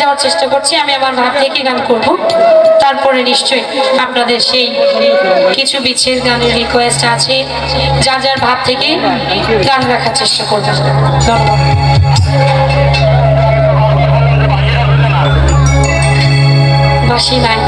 যাওয়ার চেষ্টা করছি, আমি আমার ভাব থেকে গান করব। তারপরে নিশ্চয়ই আপনাদের সেই কিছু বিচ্ছেদ গানের রিকোয়েস্ট আছে, যার যার ভাব থেকে গান রাখার চেষ্টা করব। ধন্যবাদ। বাসি নাই।